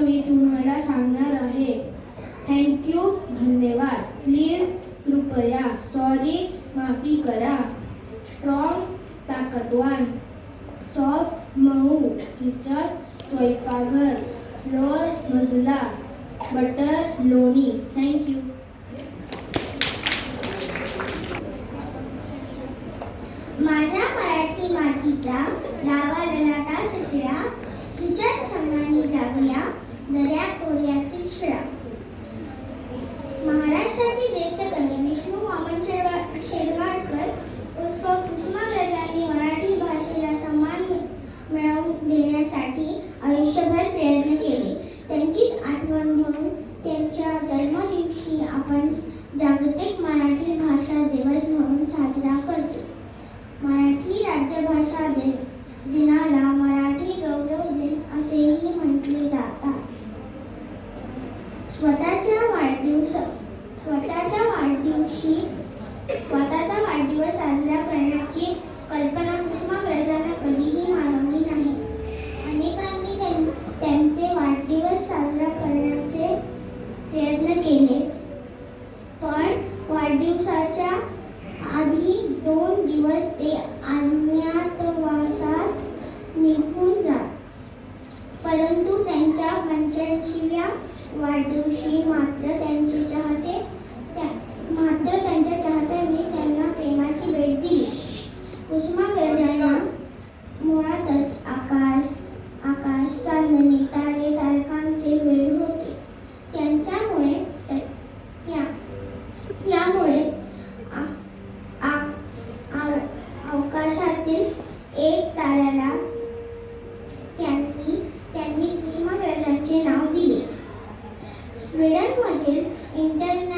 मी तुम्हाला सांगणार आहे. थँक्यू धन्यवाद. प्लीज कृपया. सॉरी माफी करा. स्ट्रॉंग ताकदवान. सॉफ्ट मऊ. किचन स्वयंपाकघर. फ्लोअर मजला. बटर लोणी. थँक्यू माझ्या मराठी मातीचा लावा ललाटा सुटला किचन सन्मानी जागल्या दर्या कोऱ्यातील शिळा. महाराष्ट्राची देशकवी कवी विष्णू वामन शेरवा शेरवाडकर उर्फ कुसुमाग्रजांनी मराठी भाषेला सन्मान मि- मिळवून देण्यासाठी आयुष्यभर प्रयत्न केले त्यांचीच आठवण म्हणून त्यांच्या जन्मदिवशी आपण जागतिक मराठी भाषा दिवस म्हणून साजरा करतो मराठी राज्यभाषा दिन दिनाला मराठी गौरव दिन असेही म्हटले जातात स्वतःच्या वाढदिवस स्वतःच्या वाढदिवशी स्वतःचा वाढदिवस साजरा करण्याची कल्पना कुसुमाग्रजांना कधीही मानवली नाही अनेकांनी त्यां- त्यांचे वाढदिवस साजरा करण्याचे प्रयत्न केले पण वाढदिवसाच्या आधी दोन दिवस ते अज्ञातवासात निघून जात परंतु त्यांच्या पंच्याऐंशीव्या वाढदिवशी मात्र त्यांचे चाहते Esperamos que internet.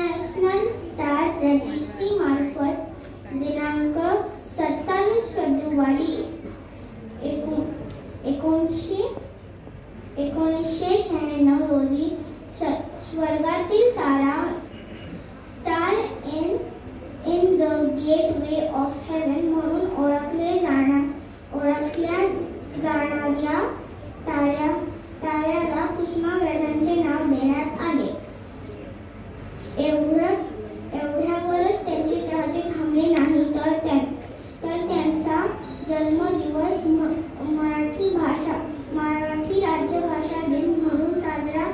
दिवस म- मराठी भाषा मराठी राज्यभाषा दिन म्हणून साजरा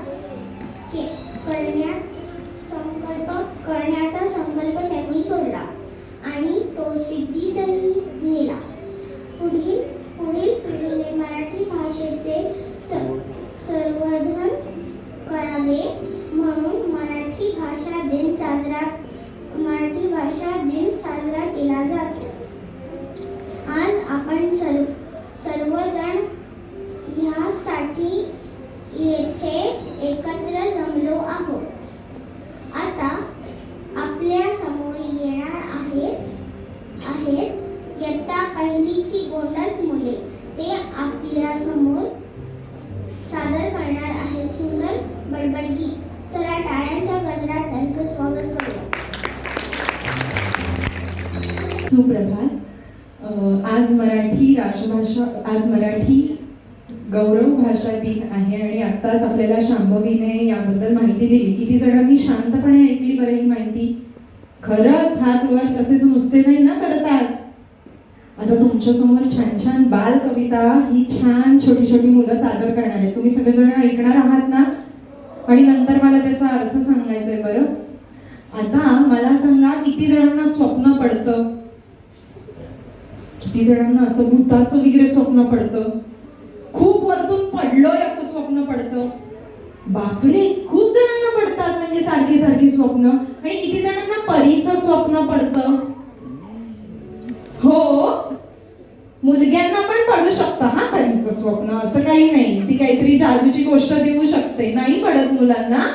के करण्यास संकल्प करण्याचा संकल्प त्यांनी सोडला. आणि तो सिद्धीसही आपल्याला शांभवीने याबद्दल माहिती दिली. किती जणांनी शांतपणे ऐकली बरं ही माहिती? खरंच हात वर तसेच नुसते नाही ना करतात? आता तुमच्यासमोर छान छान बाल कविता ही छान छोटी छोटी मुलं सादर करणार आहेत. तुम्ही सगळेजण ऐकणार आहात ना? आणि नंतर मला त्याचा अर्थ सांगायचा आहे बरं? आता मला सांगा किती जणांना स्वप्न पडतं? किती जणांना असं भूताचं वगैरे स्वप्न पडतं? खूप वरतून पडलोय असं स्वप्न पडतं? बापरे खूप जणांना पडतात म्हणजे सारखी सारखी स्वप्न. आणि किती जणांना परीचं स्वप्न पडतं? हो. मुलग्यांना पण पडू शकतं हा परीचं स्वप्न. असं काही नाही. ती काहीतरी जादूची गोष्ट देऊ शकते. नाही पडत मुलांना.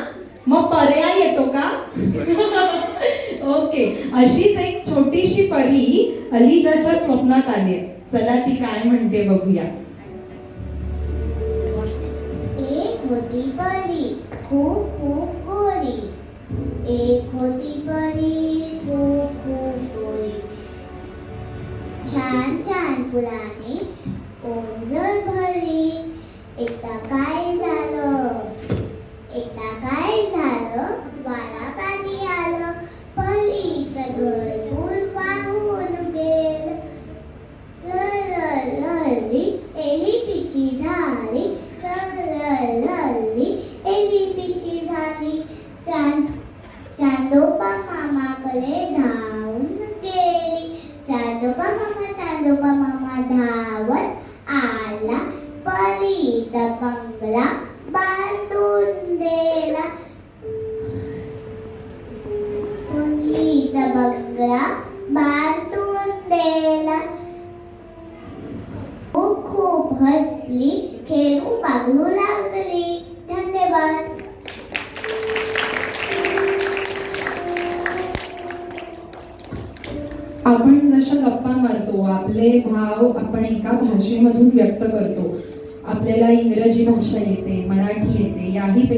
मग पर्याय येतो का? ओके. अशीच एक छोटीशी परी अलीजाच्या स्वप्नात आली. चला ती काय म्हणते बघूया. होती परी खूप खूप गोरी. एक होती परी खूप खूप गोरी. छान छान फुलांची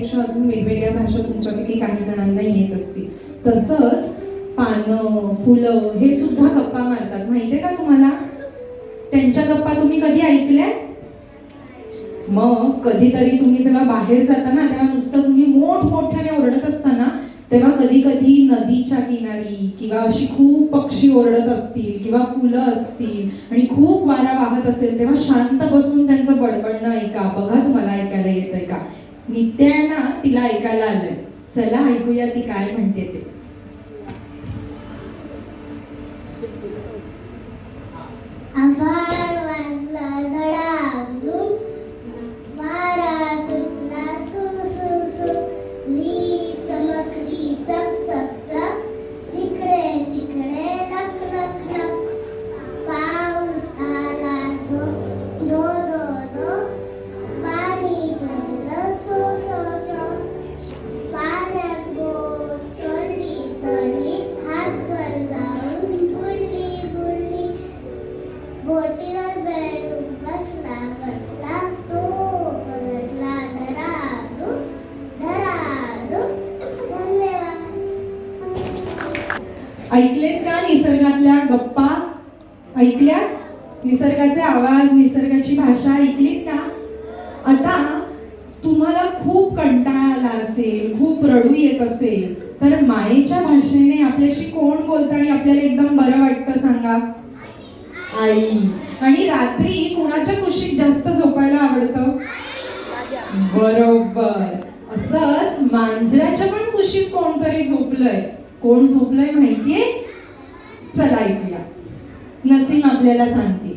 येते अजून वेगवेगळ्या भाषा तुमच्यापैकी काही जणांना येत असतील. तसंच पानं फुलं हे सुद्धा गप्पा मारतात. माहितीये का तुम्हाला? त्यांच्या गप्पा तुम्ही कधी ऐकल्या? मग कधीतरी तुम्ही जेव्हा बाहेर जाता ना तेव्हा नुसतं तुम्ही मोठमोठ्याने ओरडत असताना तेव्हा कधी कधी नदीच्या किनारी किंवा अशी खूप पक्षी ओरडत असतील किंवा फुलं असतील आणि खूप वारा वाहत असेल तेव्हा शांत बसून त्यांचं बडबडणं ऐका. बघा तुम्हाला ऐकायला येतंय का? नित्या आहे ना तिला ऐकायला आलंय. चला ऐकूया ती काय म्हणते ते. आभार. ऐकलेत का निसर्गातल्या गप्पा? ऐकल्या? निसर्गाचे आवाज निसर्गाची भाषा ऐकलीत का? आता तुम्हाला खूप कंटाळा आला असेल खूप रडू येत असेल तर मायेच्या भाषेने आपल्याशी कोण बोलतं आणि आपल्याला एकदम बरं वाटतं सांगा? आई. आणि रात्री कोणाच्या कुशीत जास्त झोपायला आवडतं? बरोबर. असंच मांजराच्या पण कुशीत कोणतरी झोपलंय. कोण झोपलंय माहितीये? चला ऐकूया. नसीम आपल्याला सांगते.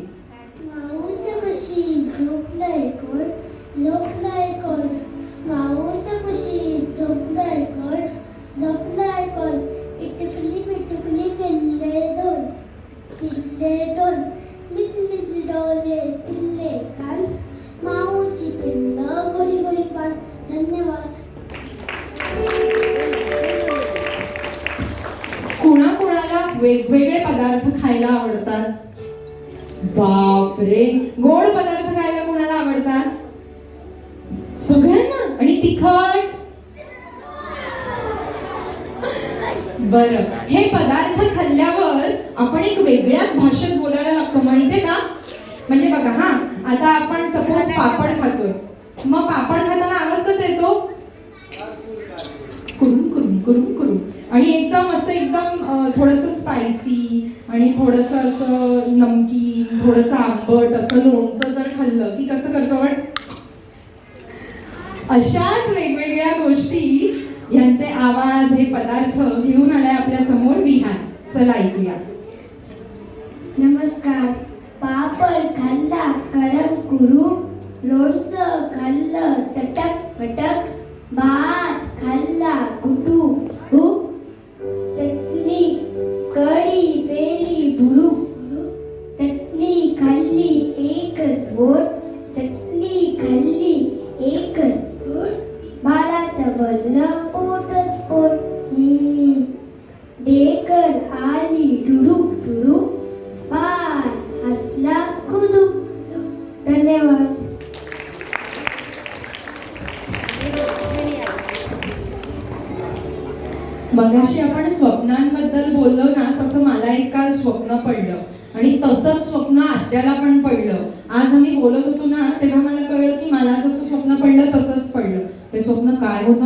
आता आपण सपोज पापड खातोय. मग पापड खाताना आवाज कसा येतो? कुरुम कुरुम कुरुम कुरुम. आणि एकदम असं एकदम थोडस स्पायसी आणि थोडस असं नमकीन थोडस आंबट असं लोणचं जर खाल्लं की कसं करतो आपण? अशाच वेगवेगळ्या गोष्टी यांचे आवाज हे पदार्थ घेऊन आलाय आपल्यासमोर विहान. चला ऐकूया. नमस्कार. पापड खाल्ला करम कुरू लोणचं खाल्लं चटक पटक भात खाल्ला कुटू हुक चटणी कढी बेली भुरू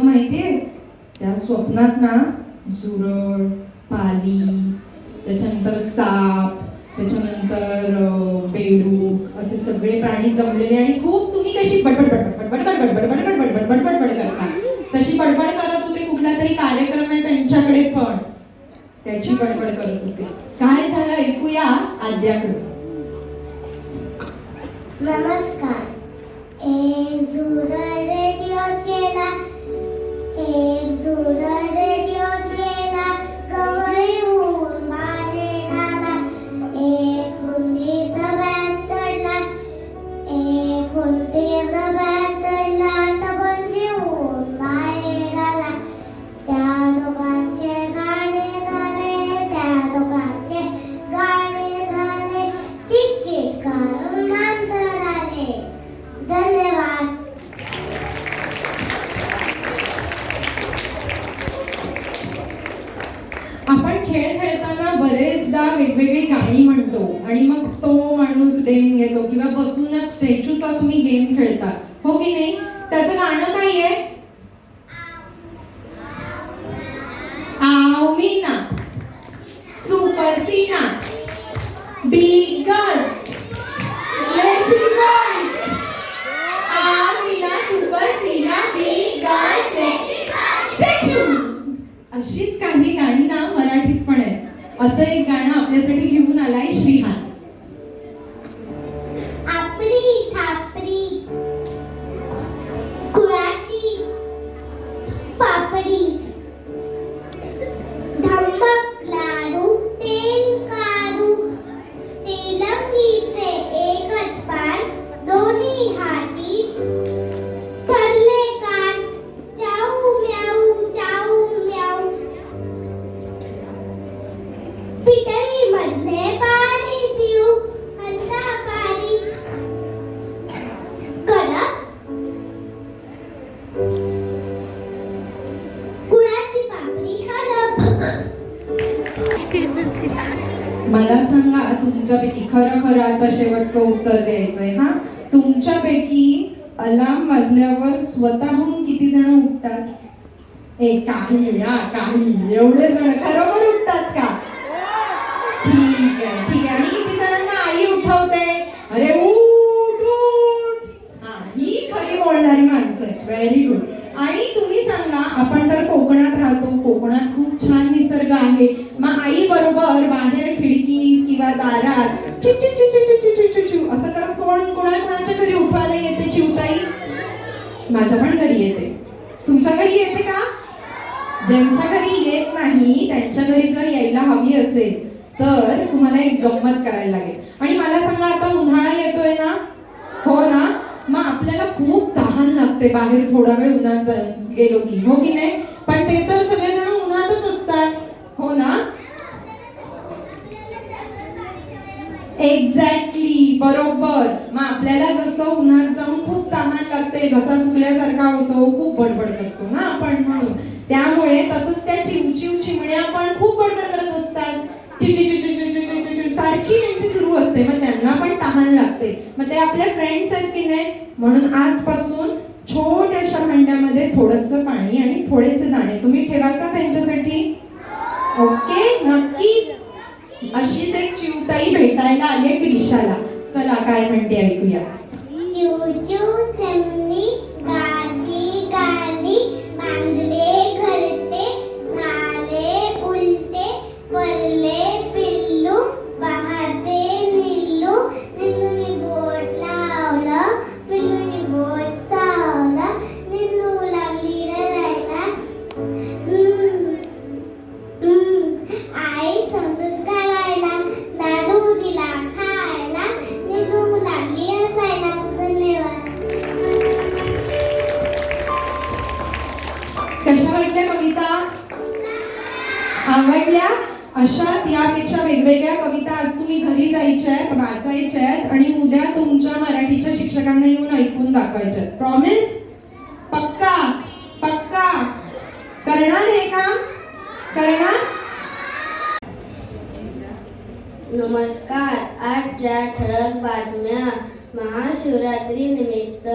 स्वप्न काय होतं माहितीये त्या स्वप्नात ना झुरळ पाली त्याच्यानंतर साप त्याच्यानंतर अं, बेडूक असे सगळे प्राणी जमलेले आणि खूप तुम्ही कशी बडबड बडबड बडबड बडबड बडबड बडबड बडबड बडबड करता तशी बडबड करत होते कुठला तरी कार्यक्रम आहे त्यांच्याकडे पण त्याची बडबड करत होते काय झालं ऐकूया आद्याकडे नमस्कार ए झुरळ रेडिओ केला एक Suraj Persina. B. Girls. Lazy boys. Amina Supersina B. Girls. Statue. अशीच काही गाणी ना मराठीत पण आहेत असं एक गाणं आपल्यासाठी घेऊन आलाय श्रीहान शेवटचं उत्तर द्यायचंय हा? तुमच्यापैकी अलार्म वाजल्यावर स्वतःहून किती जण उठतात? ए काही या काही. एवढे जण खरोखर उठतात का? एक गंमत करायला लागेल. आणि मला सांगा आता उन्हाळा येतोय ना? हो ना? मग आपल्याला खूप तहान लागते बाहेर थोडा वेळ उन्हात गेलो की. हो की नाही? पण ते तर सगळेजण उन्हातच असतात. हो ना? एक्झॅक्टली बरोबर. मग आपल्याला जसं उन्हात जाऊन खूप तहान लागते जसा सुकल्यासारखा होतो खूप बडबड करतो ना आपण म्हणून. त्यामुळे तसंच त्या चिवचिव चिमण्या पण खूप बडबड असते मग त्यांना पण तहान लागते. मग ते आपले फ्रेंड्स आहेत की नाही? म्हणून आजपासून छोट्याशा भांड्यामध्ये थोडंसं पाणी आणि थोडेसे दाणे. तुम्ही ठेवाल का त्यांच्यासाठी? ओके नक्की. अशीच एक चिवताई भेटायला आली आहे क्रिशाला. चला काय म्हणते ऐकूया. चिव चिव एकमेकांना येऊन ऐकून दाखवायच्या प्रॉमिस पक्का? पक्का? करणार हे काम? करणार? नमस्कार. आजच्या ठळक बातम्या महाशिवरात्री निमित्त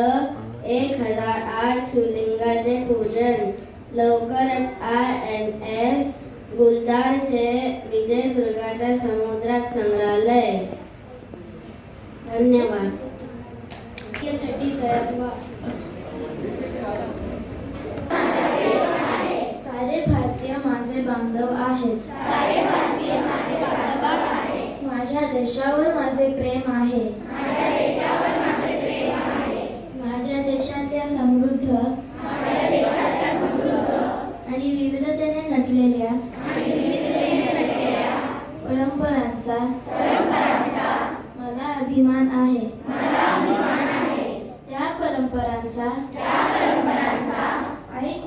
एक हजार आठ शिवलिंगाचे पूजन लवकरच आय एन एस गुलदारचे विजयदुर्गाच्या समुद्रात संग्रहालय. धन्यवाद. साठी तयार व्हा. सारे भारतीय माझे बांधव आहेत. माझ्या देशावर माझे प्रेम आहे. माझ्या देशातल्या समृद्ध आणि विविधतेने नटलेल्या परंपरांचा मला अभिमान आहे त्या परंपरांचा ऐक